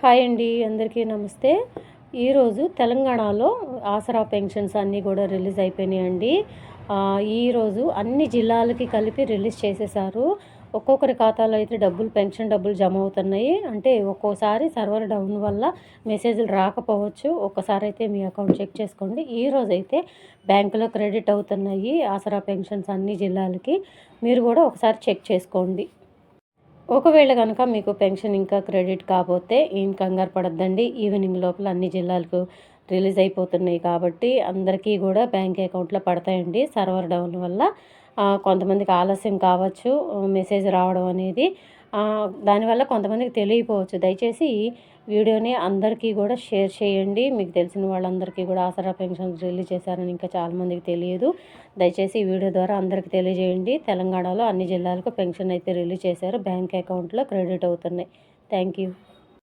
Hi అండి అందరికీ నమస్తే. ఈరోజు తెలంగాణలో ఆసరా పెన్షన్స్ అన్నీ కూడా రిలీజ్ అయిపోయినాయండి. ఈరోజు అన్ని జిల్లాలకి కలిపి రిలీజ్ చేసేసారు ఒక్కొక్కరి ఖాతాలో అయితే డబ్బులు పెన్షన్ డబ్బులు జమ అవుతున్నాయి. అంటే ఒక్కోసారి సర్వర్ డౌన్ వల్ల మెసేజ్లు రాకపోవచ్చు. ఒక్కసారి అయితే మీ అకౌంట్ చెక్ చేసుకోండి. ఈరోజు అయితే బ్యాంకులో క్రెడిట్ అవుతున్నాయి ఆసరా పెన్షన్స్ అన్ని జిల్లాలకి. మీరు కూడా ఒకసారి చెక్ చేసుకోండి. ఒకవేళ కనుక మీకు పెన్షన్ ఇంకా క్రెడిట్ కాకపోతే ఏం కంగారు పడద్దండి. ఈవినింగ్ లోపల అన్ని జిల్లాలకు రిలీజ్ అయిపోతున్నాయి కాబట్టి అందరికీ కూడా బ్యాంక్ అకౌంట్లో పడతాయండి. సర్వర్ డౌన్ వల్ల కొంతమందికి ఆలస్యం కావచ్చు మెసేజ్ రావడం అనేది దానివల్ల కొంతమందికి తెలియపోవచ్చు దయచేసి వీడియోని అందరికీ కూడా షేర్ చేయండి. మీకు తెలిసిన వాళ్ళందరికీ కూడా ఆసరా పెన్షన్ రిలీజ్ చేశారని ఇంకా చాలామందికి తెలియదు. దయచేసి ఈ వీడియో ద్వారా అందరికీ తెలియజేయండి. తెలంగాణలో అన్ని జిల్లాలకు పెన్షన్ అయితే రిలీజ్ చేశారు. బ్యాంక్ అకౌంట్లో క్రెడిట్ అవుతున్నాయి. Thank you.